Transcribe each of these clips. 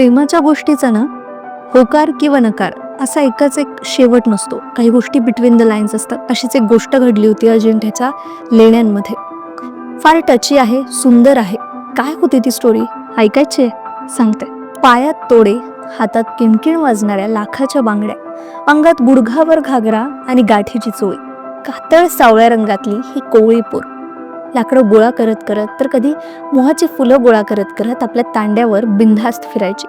प्रेमाच्या गोष्टीचा ना होकार किंवा नकार असा एकच एक शेवट नसतो. काही गोष्टी बिटवीन द लाईन्स असतात. अशीच एक गोष्ट घडली होती अजिंठ्याच्या लेण्यांमध्ये. फार टची आहे सुंदर आहे. काय होती ती स्टोरी ऐकायची आहे? सांगते. पायात तोडे हातात किणकिण वाजणाऱ्या लाखाच्या बांगड्या अंगात गुडघावर घागरा आणि गाठीची चोळी. कातळ सावळ्या रंगातली ही कोवळी पोर. लाकडं गोळा करत करत तर कधी मोहाची फुलं गोळा करत करत आपल्या तांड्यावर बिंधास्त फिरायची.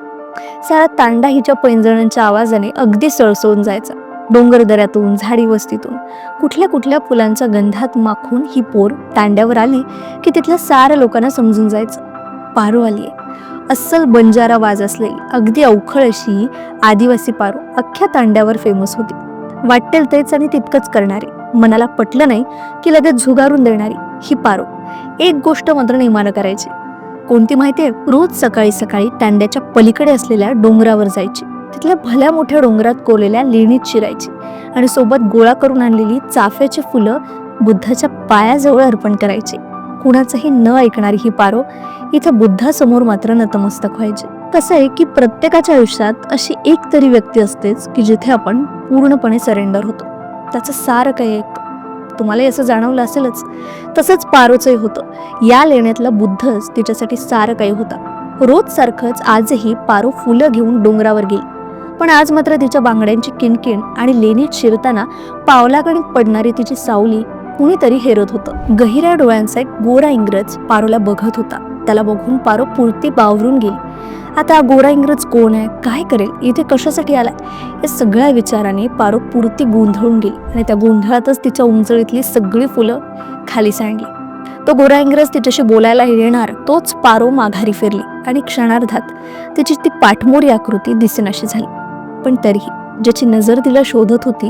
सारा तांडा हिच्या पैंजणांच्या आवाजाने अगदी सळसळून जायचा. डोंगर दऱ्यातून झाडी वस्तीतून कुठल्या कुठल्या फुलांच्या गंधात माखून ही पोर तांड्यावर आली की तिथल्या साऱ्या लोकांना समजून जायचं. पारू आली अस्सल बंजारा वाज असलेली अगदी अवखळ अशी आदिवासी पारू अख्ख्या तांड्यावर फेमस होती. वाटेल तेच आणि तितकंच करणारी. मनाला पटलं नाही की लगेच झुगारून देणारी ही पारो. एक गोष्ट मात्र नेमानं करायची. कोणती माहितीये? रोज सकाळी सकाळी तांड्याच्या पलीकडे असलेल्या डोंगरावर जायची. तिथल्या भल्या मोठ्या डोंगरात कोरलेल्या लेणीत शिरायची आणि सोबत गोळा करून आणलेली चाफ्याची फुलं बुद्धाच्या पायाजवळ अर्पण करायची. कुणाचंही न ऐकणारी ही पारो इथं बुद्धासमोर मात्र नतमस्तक व्हायचे. कसं आहे की प्रत्येकाच्या आयुष्यात अशी एक तरी व्यक्ती असतेच की जिथे आपण पूर्णपणे सरेंडर होतो. त्याचं सारं काही एक तुम्हाला असं जाणवलं असेलच. तसंच पारोचंही होतं. या लेण्यातला बुद्धच तिच्यासाठी सारं काही होता. रोज सारखंच आजही पारो फुलं घेऊन डोंगरावर गेली. पण आज मात्र तिच्या बांगड्यांची किणकिण आणि लेणीत शिरताना पावलाकडे पडणारी तिची सावली कुणीतरी हेरत होतं. गहिऱ्या डोळ्यांचा एक गोरा इंग्रज पारोला बघत होता. त्याला बघून पारो पुरती बावरून गेली. आता गोरा इंग्रज कोण आहे? काय करेल? इथे कशासाठी आलाय? या सगळ्या विचाराने पारो पुरती गोंधळून गेली आणि त्या गोंधळातच तिच्या उंचळीतली सगळी फुलं खाली सांडली. तो गोरा इंग्रज तिच्याशी बोलायला येणार तोच पारो माघारी फिरली आणि क्षणार्धात तिची ती पाठमोरी आकृती दिसेनाशी झाली. पण तरीही ज्याची नजर तिला शोधत होती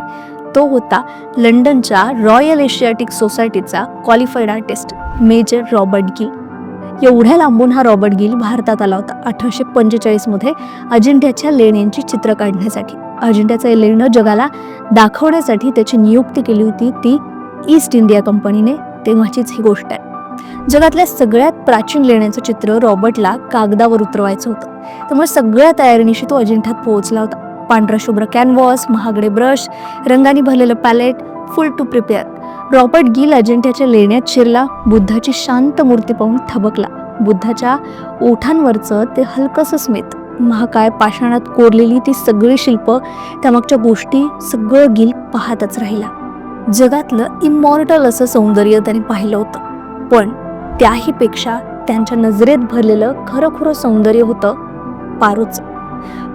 तो होता लंडनच्या रॉयल एशियाटिक सोसायटीचा qualified artist major Robert Gill. एवढ्या लांबून हा रॉबर्ट गिल भारतात आला होता. अठराशे पंचेचाळीसमध्ये अजिंठ्याच्या लेण्यांची चित्र काढण्यासाठी. अजिंठ्याचं लेणं जगाला दाखवण्यासाठी त्याची नियुक्ती केली होती ती ईस्ट इंडिया कंपनीने. तेव्हाचीच ही गोष्ट आहे. जगातल्या सगळ्यात प्राचीन लेण्याचं चित्र रॉबर्टला कागदावर उतरवायचं होतं. त्यामुळे सगळ्या तयारीनिशी तो अजिंठ्यात पोहोचला होता. पांढरा शुभ्र कॅनव्हस महागडे ब्रश रंगाने भरलेलं palette full to prepare Robert Gill अजिंठ्याच्या लेण्यात शिरला. बुद्धाची शांत मूर्ती पाहून थबकला. बुद्धाच्या ओठांवरचं ते हलकंसं स्मित. महाकाय पाषाणात कोरलेली ती सगळी शिल्प त्यामागच्या गोष्टी सगळं गिल पाहतच राहिला. जगातलं इमॉर्टल असं सौंदर्य त्याने पाहिलं होतं. पण त्याहीपेक्षा त्यांच्या नजरेत भरलेलं खरंखुरं सौंदर्य होतं पारूचं.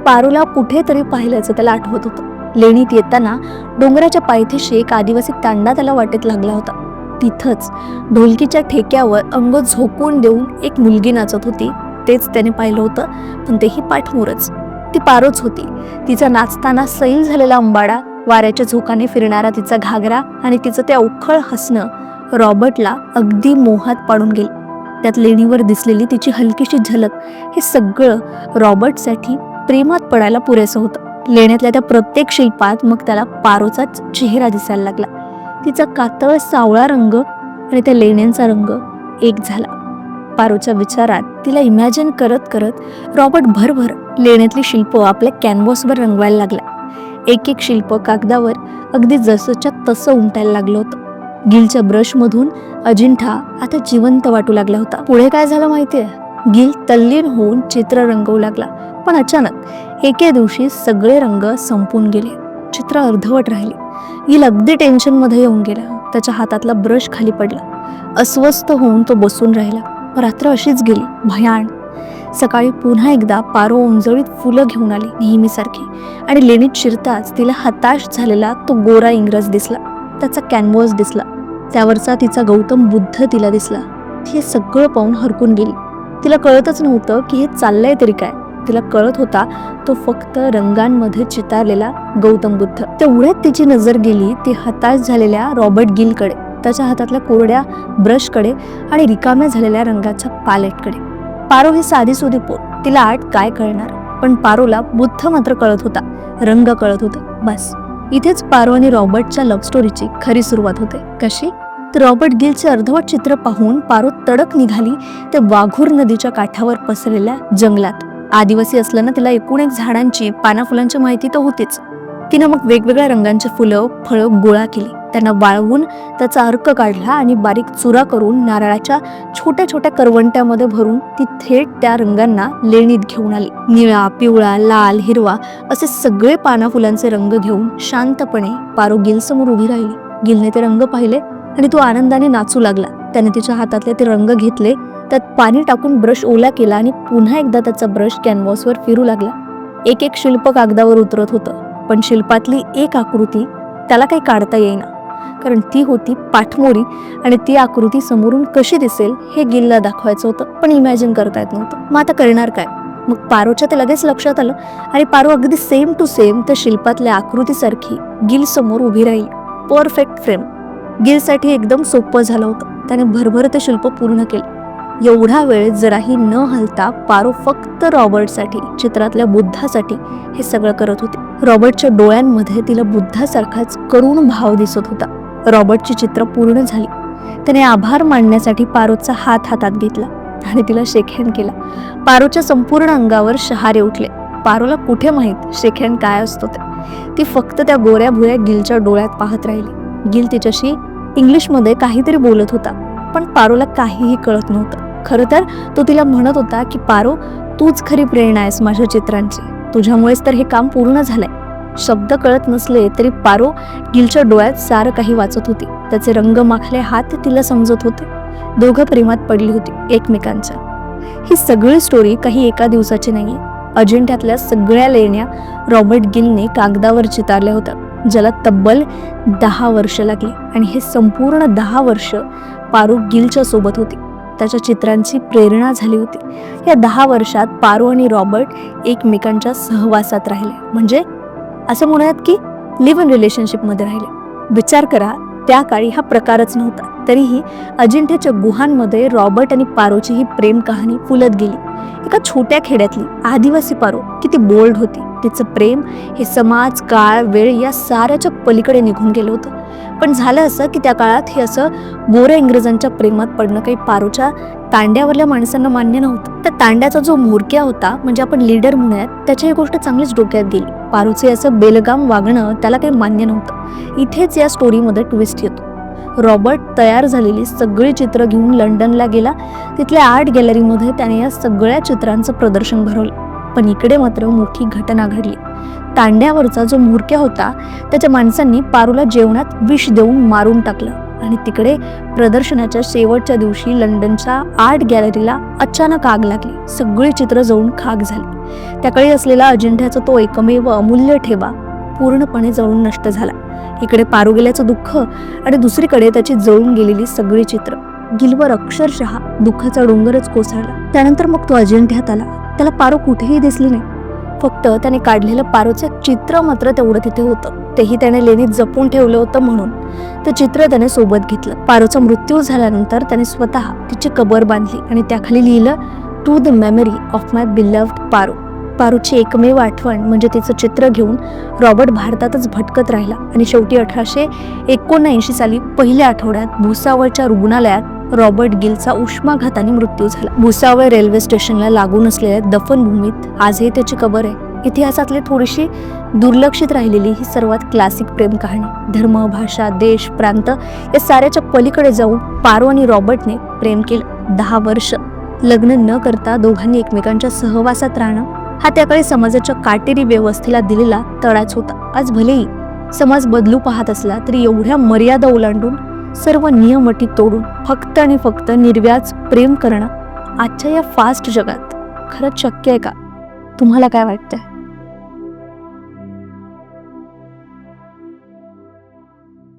पारूला कुठेतरी पाहिल्याचं त्याला आठवत होतं. लेणीत येताना डोंगराच्या पायथ्याशी एक आदिवासी तांडा त्याला वाटेत लागला होता. तिथंच ढोलकीच्या ठेक्यावर अंग झोकून देऊन एक मुलगी नाचत होती. तेच त्याने पाहिलं होतं पण तेही पाठमोरच. ती पारोच होती. तिचा नाचताना सैल झालेला अंबाडा वाऱ्याच्या झोकाने फिरणारा तिचा घागरा आणि तिचं ते अवखळ हसणं रॉबर्टला अगदी मोहात पाडून गेले. त्यात लेणीवर दिसलेली तिची हलकीशी झलक हे सगळं रॉबर्टसाठी प्रेमात पडायला पुरेसं होतं. लेण्यातल्या त्या प्रत्येक शिल्पात मग त्याला पारोचाच चेहरा दिसायला लागला. तिचा कातळ सावळा रंग आणि त्या लेण्यांचा रंग एक झाला. पारोच्या विचारात तिला इमॅजिन करत करत रॉबर्ट भरभर लेण्यातली शिल्प आपल्या कॅनव्हासवर रंगवायला लागला. एक एक शिल्प कागदावर अगदी जसंच्या तसं उमटायला लागलं होतं. गिलच्या ब्रशमधून अजिंठा आता जिवंत वाटू लागला होता. पुढे काय झालं माहितीये? गिल तल्लीन होऊन चित्र रंगवू लागला. पण अचानक एके दिवशी सगळे रंग संपून गेले. चित्र अर्धवट राहिले. गिल अगदी टेन्शनमध्ये येऊन गेला. त्याच्या हातातला ब्रश खाली पडला. अस्वस्थ होऊन तो बसून राहिला. रात्र अशीच गेली. भयाण सकाळी पुन्हा एकदा पारो उंजळीत फुलं घेऊन आली नेहमीसारखी. आणि लेणीत शिरताच तिला हताश झालेला तो गोरा इंग्रज दिसला. त्याचा कॅनव्हस दिसला. त्यावरचा तिचा गौतम बुद्ध तिला दिसला. ती हे सगळं पाहून हरकून गेली. तिला कळतच नव्हतं की हे चाललंय तरी काय. तिला कळत होता तो फक्त रंगांमध्ये चितारलेला गौतम बुद्ध. तेवढ्यात तिची नजर गेली ती हताश झालेल्या रॉबर्ट गिलकडे त्याच्या हातातल्या कोरड्या ब्रशकडे आणि रिकाम्या झालेल्या रंगाच्या पॅलेटकडे. पारो ही साधी सुधी पोर तिला आठ काय कळणार? पण पारोला बुद्ध मात्र कळत होता रंग कळत होता बस. इथेच पारो आणि रॉबर्टच्या लव्ह स्टोरीची खरी सुरुवात होते. कशी? रॉबर्ट गिलचे अर्धवट चित्र पाहून पारो तडक निघाली ते वाघूर नदीच्या काठावर पसरलेल्या जंगलात. आदिवासी असल्यानं तिला एकूण एक झाडांची पाना फुलांची माहिती तर होतीच. तिनं मग वेगवेगळ्या रंगांची फुलं फळं गोळा केली. त्यांना वाळवून त्याचा अर्क काढला आणि बारीक चुरा करून नारळाच्या छोट्या छोट्या करवंट्यामध्ये भरून ती थेट त्या रंगांना लेणीत घेऊन आली. निळा पिवळा लाल हिरवा असे सगळे पाना फुलांचे रंग घेऊन शांतपणे पारो गिलसमोर उभी राहिली. गिलने ते रंग पाहिले. आणि तो आनंदाने नाचू लागला. त्याने तिच्या हातातले ते रंग घेतले त्यात पाणी टाकून ब्रश ओला केला आणि पुन्हा एकदा त्याचा ब्रश कॅनव्हासवर फिरू लागला. एक एक शिल्प कागदावर उतरत होतं पण शिल्पातली एक आकृती त्याला काही काढता येईना. कारण ती होती पाठमोरी आणि ती आकृती समोरून कशी दिसेल हे गिलला दाखवायचं होतं पण इमॅजिन करता येत नव्हतं. मग आता करणार काय? मग पारोच्या ते लगेच लक्षात आलं आणि पारो अगदी सेम टू सेम त्या शिल्पातल्या आकृतीसारखी गिल समोर उभी राहील. परफेक्ट फ्रेम गिलसाठी एकदम सोपं झालं होतं. त्याने भरभरत शिल्प पूर्ण केलं. एवढा वेळ जराही न हलता पारो फक्त रॉबर्टसाठी चित्रातल्या बुद्धासाठी हे सगळं करत होते. रॉबर्टच्या डोळ्यांमध्ये तिला बुद्धासारखाच करुण भाव दिसत होता. रॉबर्टची चित्र पूर्ण झाली. त्याने आभार मांडण्यासाठी पारोचा हात हातात घेतला आणि तिला शेकहँड केला. पारोच्या संपूर्ण अंगावर शहारे उठले. पारोला कुठे माहीत शेकहँड काय असतो ते? ती फक्त त्या गोऱ्या भुऱ्या गिलच्या डोळ्यात पाहत राहिली. गिल तिच्याशी इंग्लिशमध्ये काहीतरी बोलत होता पण पारोला काहीही कळत नव्हतं. खरं तर तो तिला म्हणत होता की पारो तूच खरी प्रेरणा आहेस माझ्या चित्रांची. तुझ्यामुळेच तर हे काम पूर्ण झालंय. शब्द कळत नसले तरी पारो गिलच्या डोळ्यात सारं काही वाचत होती. त्याचे रंग माखले हात तिला समजत होते. दोघं प्रेमात पडली होती एकमेकांच्या. ही सगळी स्टोरी काही एका दिवसाची नाहीये. अजिंठ्यातल्या सगळ्या लेण्या रॉबर्ट गिलने कागदावर चितारल्या होत्या. ज्याला तब्बल दहा वर्ष लागली. आणि हे संपूर्ण दहा वर्ष पारू गिलच्या सोबत होती. त्याच्या चित्रांची प्रेरणा झाली होती. या दहा वर्षात पारू आणि रॉबर्ट एकमेकांच्या सहवासात राहिले. म्हणजे असं म्हणूयात की लिव्ह इन रिलेशनशिपमध्ये राहिले. विचार करा त्या काळी हा प्रकारच नव्हता. तरीही अजिंठ्याच्या गुहांमध्ये रॉबर्ट आणि पारोची ही प्रेम कहाणी फुलत गेली. एका छोट्या खेड्यातली आदिवासी पारो किती बोल्ड होती. तिचं प्रेम हे समाज काळ वेळ या साऱ्याच्या पलीकडे निघून गेलं होतं. पण झालं असं की त्या काळात हे असं गोऱ्या इंग्रजांच्या प्रेमात पडणं काही पारूच्या तांड्यावरल्या माणसांना मान्य नव्हतं. तर तांड्याचा जो मोरक्या होता म्हणजे आपण लीडर म्हणूयात त्याची ही गोष्ट चांगलीच डोक्यात गेली. पारूचे असं बेलगाम वागणं त्याला काही मान्य नव्हतं. इथेच या स्टोरीमध्ये ट्विस्ट येतो. रॉबर्ट तयार झालेली सगळी चित्र घेऊन लंडनला गेला. तिथल्या आर्ट गॅलरीमध्ये त्याने या सगळ्या चित्रांचं प्रदर्शन भरवलं. पण इकडे मात्र मोठी घटना घडली. तांड्यावरचा जो मुरक्या होता त्याच्या माणसांनी पारूला जेवणात विष देऊन मारून टाकलं आणि तिकडे प्रदर्शनाच्या शेवटच्या दिवशी लंडनच्या आर्ट गॅलरीला अचानक आग लागली. सगळी चित्र जळून खाक झाली. त्याकडे असलेला अजिंठ्याचा तो एकमेव अमूल्य ठेवा पूर्णपणे जळून नष्ट झाला. इकडे पारू गेल्याचं दुःख आणि दुसरीकडे त्याची जळून गेलेली सगळी चित्र. गिलवर अक्षरशः दुःखाचा डोंगरच कोसळला. त्यानंतर मग तो अजिंठ्यात आला. त्याला पारो कुठेही दिसली नाही. फक्त त्याने काढलेलं पारोचं चित्र मात्र तेवढं तिथे होतं. तेही त्याने लेणीत जपून ठेवलं होतं म्हणून. ते चित्र त्याने सोबत घेतलं. पारोचा मृत्यू झाल्यानंतर त्याने स्वतः तिची कबर बांधली आणि त्याखाली लिहिलं to the memory of my beloved Paro. पारूची एकमेव आठवण म्हणजे तिचं चित्र घेऊन रॉबर्ट भारतातच भटकत राहिला आणि शेवटी अठराशे एकोणऐंशी साली पहिल्या आठवड्यात भुसावळच्या रुग्णालयात रॉबर्ट गिलचा उष्माघाताने मृत्यू झाला. भुसावळ रेल्वे स्टेशनला लागून असलेल्या दफनभूमीत आजही त्याची कबर आहे. इतिहासातली थोडीशी दुर्लक्षित राहिलेली ही सर्वात क्लासिक प्रेम कहाणी. धर्म भाषा देश प्रांत या साऱ्याच्या पलीकडे जाऊन पारो आणि रॉबर्टने प्रेम केलं. दहा वर्ष लग्न न करता दोघांनी एकमेकांच्या सहवासात राहणं हा त्याकडे समाजाच्या काटेरी व्यवस्थेला दिलेला तळाच होता. आज भलेही समाज बदलू पाहत असला तरी एवढ्या मर्यादा ओलांडून सर्व नियमटी तोडून फक्त आणि फक्त निर्व्याज प्रेम करणं आजच्या या फास्ट जगात खरंच शक्य आहे का? तुम्हाला काय वाटतंय?